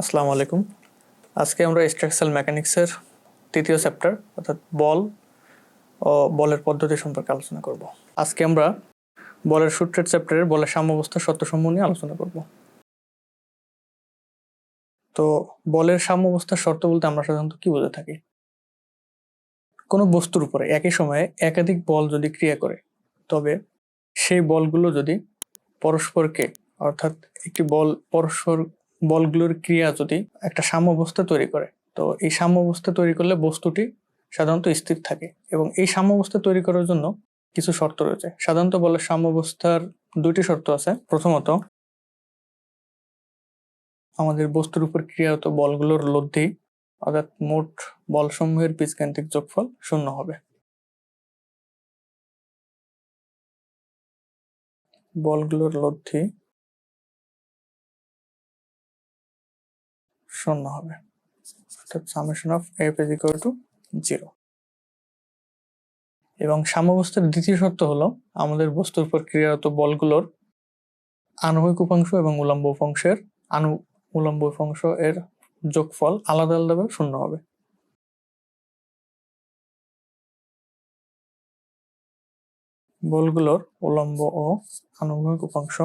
আসসালামু আলাইকুম। আজকে আমরা স্ট্রাকচারাল মেকানিক্সের তৃতীয় চ্যাপ্টার অর্থাৎ বল ও বলের পদ্ধতি সম্পর্কে আলোচনা করব। আজকে আমরা বলের সূত্রের চ্যাপ্টারের বলের সাম্যাবস্থা সত্যসমূহ নিয়ে আলোচনা করব। তো বলের সাম্যাবস্থার শর্ত বলতে আমরা সাধারণত কি বুঝে থাকি? কোনো বস্তুর উপরে একই সময়ে একাধিক বল যদি ক্রিয়া করে, তবে সেই বলগুলো যদি পরস্পরকে, অর্থাৎ একটি বল পরস্পর বলগুলোর ক্রিয়া যদি একটা সাম্যাবস্থা তৈরি করে, তো এই সাম্যাবস্থা তৈরি করলে বস্তুটি সাধারণত স্থির থাকে এবং এই সাম্যাবস্থা তৈরি করার জন্য কিছু শর্ত রয়েছে। সাধারণত বলের সাম্যাবস্থার দুইটি শর্ত আছে। প্রথমত, আমাদের বস্তুর উপর ক্রিয়ারত বলগুলোর লব্ধি, অর্থাৎ মোট বলসমূহের বীজকেন্দ্রিক যোগফল শূন্য হবে। বলগুলোর লব্ধি শূন্য হবে। অর্থাৎ summation of F is equal to zero এবং সাম্যাবস্থার দ্বিতীয় শর্ত হলো, আমাদের বস্তুর উপর ক্রিয়ারত বলগুলোর আণবিক উপাংশ এবং উলম্ব উপাংশের আনু উলম্ব উপাংশ এর যোগফল আলাদা আলাদাভাবে শূন্য হবে। বলগুলোর উলম্ব ও আনুভূমিক উপাংশ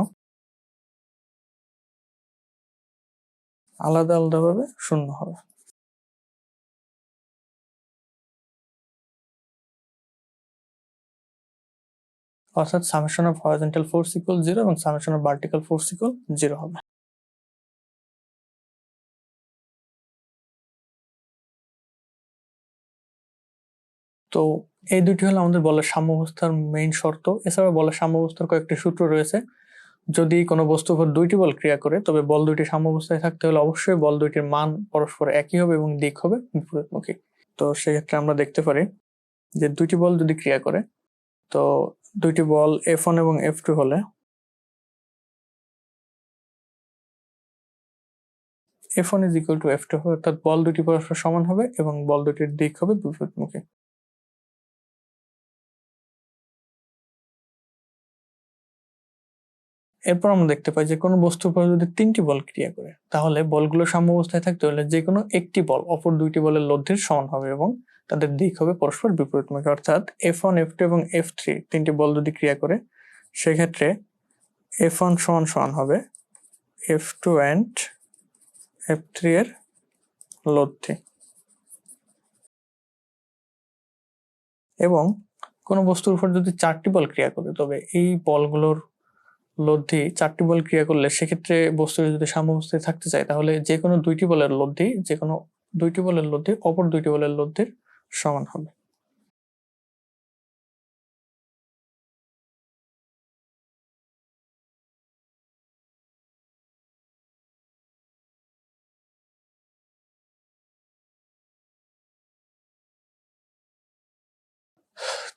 আলাদা আলাদাভাবে শূন্য হবে। অর্থাৎ summation of horizontal force equal zero এবং summation of vertical force equal zero হবে। তো এই দুটি হলো আমাদের বলের সাম্যাবস্থার মেইন শর্ত। এছাড়া বলের সাম্যাবস্থার কয়েকটি সূত্র রয়েছে। যদি কোনো বস্তুর উপর দুইটি বল ক্রিয়া করে, তবে বল দুইটি সাম্যাবস্থায় থাকতে হলে অবশ্যই বল দুইটির মান পরস্পর একই হবে এবং দিক হবে বিপরীতমুখী। তো সেক্ষেত্রে আমরা দেখতে পারি যে দুইটি বল যদি ক্রিয়া করে, তো দুইটি বল এফ ওয়ান এবং এফ টু হলে F one is equal to F two হবে অর্থাৎ বল দুটি পরস্পর সমান হবে এবং বল দুটির দিক হবে বিপরীতমুখী। এরপর আমরা দেখতে পাই যে কোনো বস্তুর উপর যদি তিনটি বল ক্রিয়া করে, তাহলে বলগুলো সাম্যাবস্থায় থাকতে হলে যে কোনো একটি বল অপর দুইটি বলের লব্ধির সমান হবে এবং তাদের দিক হবে পরস্পর বিপরীতমুখী। অর্থাৎ এফ ওয়ান এফ টু এবং এফ থ্রি তিনটি বল যদি ক্রিয়া করে, সেক্ষেত্রে এফ ওয়ান সমান সমান হবে F two and F three এর লব্ধি। এবং কোনো বস্তুর উপর যদি চারটি বল ক্রিয়া করে, তবে এই বলগুলোর লব্ধি চারটি বল ক্রিয়া করলে সেক্ষেত্রে বস্তু যদি সাম্যবস্থায় থাকতে চায়, তাহলে যে কোনো দুইটি বলের লব্ধি যে কোনো দুইটি বলের লব্ধি, অপর দুইটি বলের লব্ধির সমান হবে।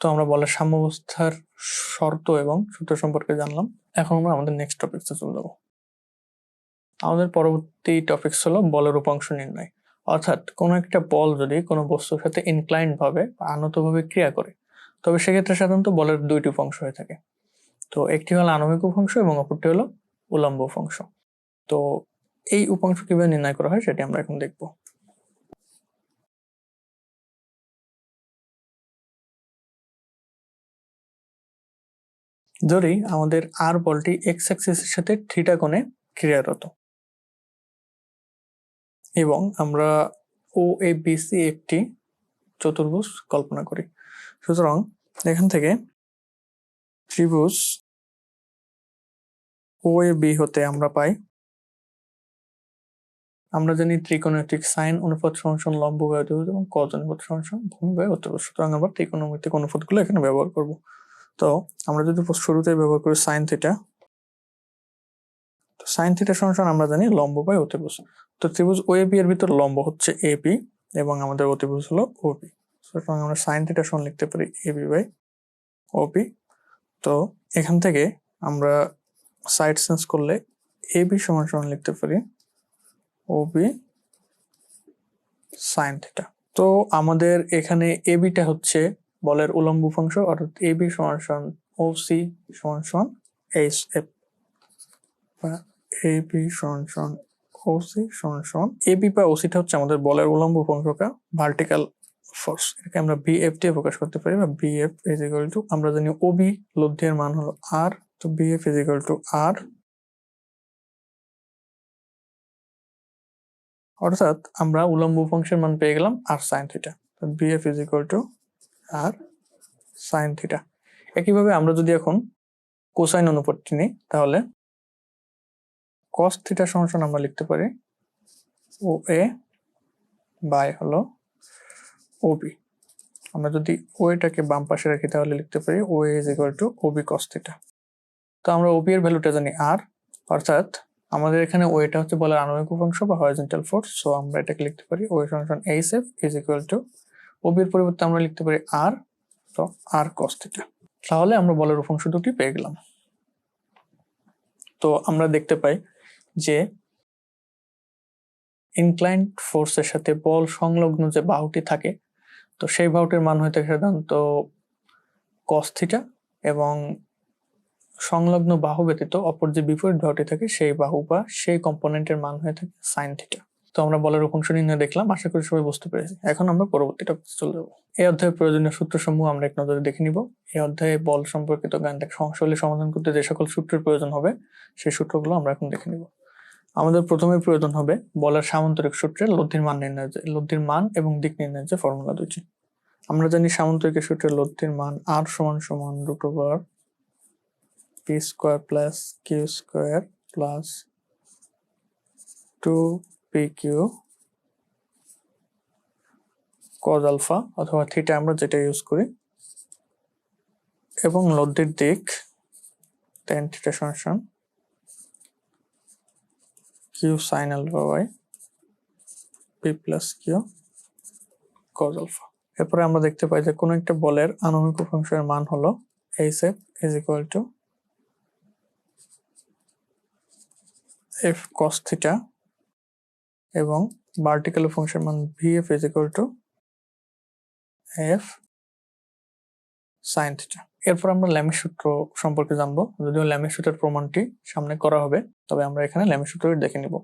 তো আমরা বলের সাম্যাবস্থার শর্ত এবং সূত্র সম্পর্কে জানলাম। এখন আমরা আমাদের নেক্সট টপিকসে চলে যাব। আমাদের পরবর্তী টপিকস হলো বলের উপাংশ নির্ণয়। অর্থাৎ কোনো একটা বল যদি কোনো বস্তুর সাথে ইনক্লাইন্ড ভাবে বা আনত ভাবে ক্রিয়া করে, তবে সেক্ষেত্রে সাধারণত বলের দুইটি উপাংশ হয়ে থাকে। তো একটি হলো আণবিক উপাংশ এবং অপরটি হলো উলম্ব উপাংশ। তো এই উপাংশ কীভাবে নির্ণয় করা হয় সেটি আমরা এখন দেখব। ধরি আমাদের আর বলটি এক্স অ্যাক্সিসের সাথে থিটা কোণে ক্রিয়ারত এবং আমরা ও এ বিসি একটি চতুর্ভুজ কল্পনা করি। সুতরাং এখান থেকে ত্রিভুজ ও এ বি হতে আমরা পাই। আমরা জানি ত্রিকোণমিতিক সাইন অনুপাত সমান লম্ব ব্যয় এবং কজ অনুপাত সমান ভূমি ব্যয় অতিভুজ সুতরাং আমরা ত্রিকোণমিতিক অনুপাতগুলো এখানে ব্যবহার করব। তো আমরা যদি শুরুতে ব্যবহার করি সাইন থিটা তো সাইন থিটা সমান আমরা জানি লম্ব বাই অতিভুজ। তো ত্রিভুজ ও বি এর ভিতর লম্ব হচ্ছে এ বি এবং আমাদের অতিভুজ হলো ও বি সুতরাং আমরা সাইন থিটা সমান লিখতে পারি A B by O B তো এখান থেকে আমরা সাইড সেন্স করলে এ বি সমান সমান লিখতে পারি ও বি সাইন থিটা তো আমাদের এখানে এ বিটা হচ্ছে বলের উলম্ব উপাংশ অর্থাৎ এ বি সমান সমান ও সি সমান সমান এইচ এফ বা এ বি সমান সমান ও ওসি সমান সমান এ বি বা ওসিটা হচ্ছে আমাদের বলের উলম্ব ভূমিকা ভার্টিক্যাল ফোর্স এটাকে আমরা বিএফ দিয়ে প্রকাশ করতে পারি বা বিএফ ইজ ইকুয়াল টু আমরা জানি ওবি লব্ধির মান হলো আর তো B F is equal to R অর্থাৎ আমরা উলম্ব ফাংশন মান পেয়ে গেলাম আর sine theta B F is equal to R sine theta একইভাবে আমরা যদি এখন কোসাইন অনুপাতটি নিই, তাহলে কস থিটা সমান আমরা লিখতে পারি ও এ বাই হলো ওবি আমরা যদি ওয়েটাকে বাম পাশে রাখি, তাহলে লিখতে পারি O is equal to O B cos theta তো আমরা ওবি এর ভ্যালুটা জানি আর অর্থাৎ আমাদের এখানে ওয়েটা হচ্ছে বলার আণবিক উপাংশ বা হরিজন্টাল ফোর্স সো আমরা এটাকে লিখতে পারি ওয়ে সমান H F is equal to ওবির পরিবর্তে আমরা লিখতে পারি আর তো আর কস থিটা তাহলে আমরা বলের উপাংশ দুটি পেয়ে গেলাম। তো আমরা দেখতে পাই যে ইনক্লাইন্ড ফোর্সের সাথে বল সংলগ্ন যে বাহুটি থাকে, তো সেই বাহুটির মান হয়ে থাকে সাধারণত কস থিটা এবং সংলগ্ন বাহু ব্যতীত অপর যে বিপরীত বাহুটি থাকে, সেই বাহু বা সেই কম্পোনেন্টের মান হয়ে থাকে সাইন থিটা তো আমরা বলের উপাংশ নির্ণয় দেখলাম, আশা করি সবাই বুঝতে পেরেছি। এখন আমরা পরবর্তীটা চলে যাব। এই অধ্যায়ে প্রয়োজনীয় সূত্রসমূহ আমরা এক নজরে দেখে নিব। এই অধ্যায়ে বল সম্পর্কিত জ্ঞান গাণিতিক সমস্যাগুলি সমাধান করতে যে সকল সূত্রের প্রয়োজন হবে, সেই সূত্রগুলো আমরা এখন দেখে নিব। আমাদের প্রথমে প্রয়োজন হবে বলের সামান্তরিক সূত্রে লব্ধির মান নির্ণয় লব্ধির মান এবং দিক নির্ণয়ের যে ফর্মুলা দুটি আমরা জানি সামান্তরিক সূত্রে লব্ধির মান আর সমান সমান root over P square plus Q square plus two Q cos alpha অথবা থিটা আমরা যেটা ইউজ করি। এবং লব্ধির দিক টেন থিটা সমান Q sine alpha by P plus Q cos alpha এরপরে আমরা দেখতে পাই যে কোনো একটা বলের আণবিক উপাংশের মান হলো H F is equal to F cos theta এবং ভার্টিক্যাল ফাংশন মান V F is equal to F sine theta এরপর আমরা ল্যামের সূত্র সম্পর্কে জানব। যদিও ল্যামের সূত্রের প্রমাণটি সামনে করা হবে, তবে আমরা এখানে ল্যামের সূত্রটি দেখে নিব।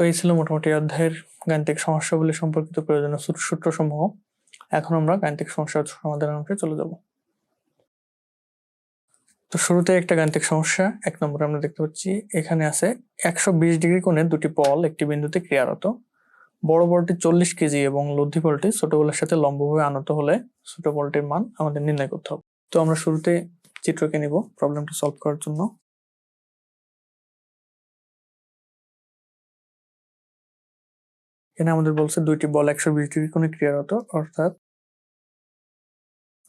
তো এই ছিল মোটামুটি অধ্যায়ের গাণিতিক সমস্যাগুলি সম্পর্কিত প্রয়োজনীয় সূত্র সমূহ এখন আমরা গাণিতিক সমস্যার সমাধানের অংশে চলে যাব। তো শুরুতে একটা গাণিতিক সমস্যা, এক নম্বরে আমরা দেখতে পাচ্ছি, এখানে আছে একশো বিশ ডিগ্রি কোণে দুটি বল, একটি বিন্দুতে ক্রিয়ারত। বড় বলটি চল্লিশ কেজি এবং লব্ধি বলটি ছোট বলের সাথে লম্বভাবে আনত হলে ছোট বলটির মান আমাদের নির্ণয় করতে হবে। তো আমরা শুরুতে চিত্রকে নিব প্রবলেমটি সলভ করার জন্য। এখানে আমাদের বলছে দুইটি বল, একশো বিশ ডিগ্রি কোণে ক্রিয়ারত, অর্থাৎ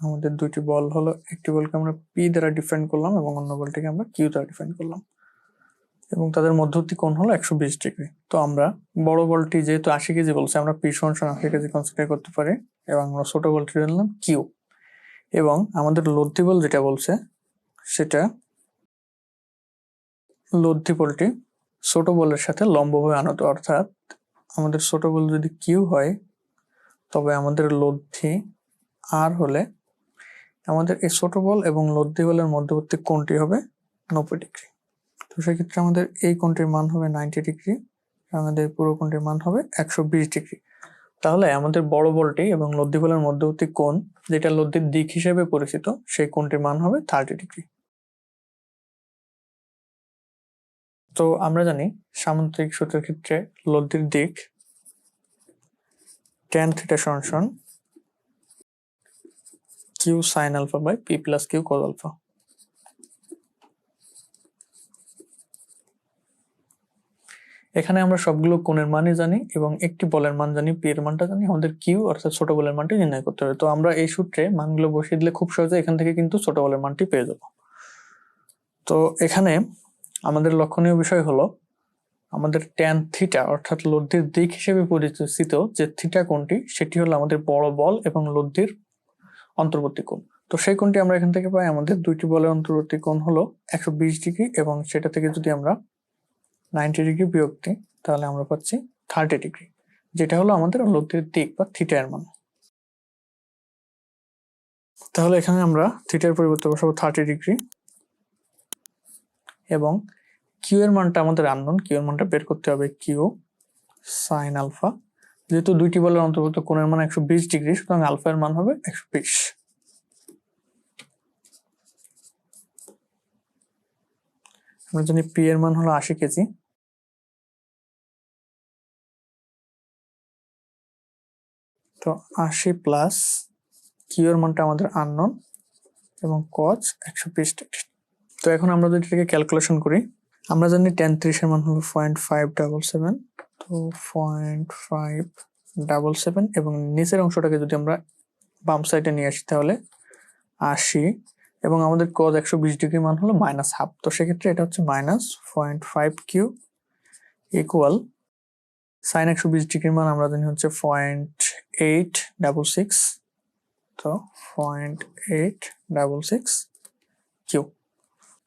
আমাদের দুইটি বল হলো একটি বলকে আমরা পি দ্বারা ডিফাইন করলাম এবং অন্য বলটিকে আমরা কিউ দ্বারা ডিফাইন করলাম। এবং তাদের মধ্যবর্তী কোণ হলো একশো বিশ ডিগ্রি। তো আমরা বড় বলটি যেহেতু আশি কেজি বলছে, আমরা পি সমান সমান আশি কেজি কনসিডার করতে পারি এবং আমরা ছোট বলটি জানলাম কিউ এবং আমাদের লব্ধি বল যেটা বলছে, সেটা লব্ধি বলটি ছোট বলের সাথে লম্বভাবে আনত, অর্থাৎ আমাদের ছোট বল যদি কিউ হয়, তবে আমাদের লব্ধি আর হলে আমাদের এই ছোট বল এবং লব্ধি বলের মধ্যবর্তী কোণটি হবে নব্বই ডিগ্রি। তো সেক্ষেত্রে আমাদের এই কোণটির মান হবে নাইনটি ডিগ্রি, আমাদের পুরো কোণটির মান হবে একশো বিশ ডিগ্রি। তাহলে আমাদের বড় বলটি এবং লব্ধি বলের মধ্যবর্তী কোণ, যেটা লব্ধির দিক হিসেবে পরিচিত, সেই কোণটির মান হবে থার্টি ডিগ্রি। তো আমরা জানি সামুদ্রিক সূত্রের ক্ষেত্রে লব্ধির দিক ট্যান থিটা সমান Q sine alpha by P plus Q cos alpha এখানে আমরা সবগুলো কোণের মানই জানি এবং একটি বলের মান জানি পি এর মানটা জানি, আমাদের কিউ অর্থাৎ ছোট বলের মানটি নির্ণয় করতে হবে। তো আমরা এই সূত্রে মানগুলো বসিয়ে দিলে খুব সহজে এখান থেকে কিন্তু ছোট বলের মানটি পেয়ে যাব। তো এখানে আমাদের লক্ষণীয় বিষয় হলো আমাদের ট্যান থিটা অর্থাৎ লব্ধির দিক হিসেবে পরিচিত যে থিটা কোণটি, সেটি হলো আমাদের বড় বল এবং লব্ধির অন্তর্বর্তী কোণ। তো সেই কোণটি আমরা এখান থেকে পাই, আমাদের দুইটি বলের অন্তর্বর্তী কোণ হলো একশো বিশ ডিগ্রি এবং সেটা থেকে যদি আমরা নাইনটি ডিগ্রি বিয়োগ দিই, তাহলে আমরা পাচ্ছি থার্টি ডিগ্রি, যেটা হলো আমাদের লব্ধির দিক বা থিটা এর মান। তাহলে এখানে আমরা থিটার পরিবর্তে বসাবো থার্টি ডিগ্রি। এবং কিউ এর মানটা আমাদের আননোন কিউ এর মানটা বের করতে হবে কিউ সাইন আলফা যেহেতু দুইটি বলের অন্তর্গত কোণের মান একশো বিশ ডিগ্রি, সুতরাং আলফা এর মান হবে একশো বিশ। আমরা জানি পি এর মান হলো আশি কেজি। তো আশি প্লাস কিউ এর মানটা আমাদের আননোন এবং কজ একশো বিশ ডিগ্রি। তো এখন আমরা যদি এটাকে ক্যালকুলেশন করি, আমরা জানি টেন ত্রিশের মান হলো পয়েন্ট ফাইভ ডাবল সেভেন তো পয়েন্ট ফাইভ ডাবল সেভেন এবং নিচের অংশটাকে যদি আমরা বাম সাইডে নিয়ে আসি তাহলে আশি এবং আমাদের কজ একশো বিশ ডিগ্রি মান হলো মাইনাস হাফ তো সেক্ষেত্রে এটা হচ্ছে minus point five Q equal sine একশো বিশ ডিগ্রির মান আমরা জানি হচ্ছে পয়েন্ট এইট ডাবল সিক্স তো point eight double six Q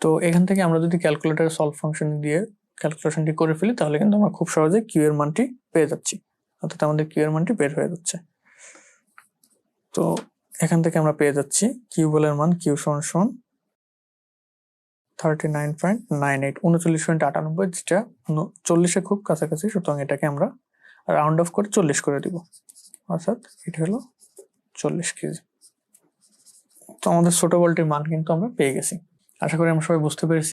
তো এখান থেকে আমরা যদি ক্যালকুলেটার সলভ ফাংশন দিয়ে ক্যালকুলেশনটি করে ফেলি, তাহলে কিন্তু আমরা খুব সহজে কিউ এর মানটি পেয়ে যাচ্ছি। অর্থাৎ আমাদের কিউ এর মানটি বের হয়ে যাচ্ছে। তো এখান থেকে আমরা পেয়ে যাচ্ছি কিউ বলের মান কিউ সমান সমান thirty nine point nine eight উনচল্লিশ পয়েন্ট আটানব্বই, যেটা চল্লিশে খুব কাছাকাছি, সুতরাং এটাকে আমরা রাউন্ড অফ করে চল্লিশ করে দিব। অর্থাৎ এটা হলো চল্লিশ কেজি। তো আমাদের ছোট বলটির মান কিন্তু আমরা পেয়ে গেছি। আশা করি আমরা সবাই বুঝতে পেরেছি।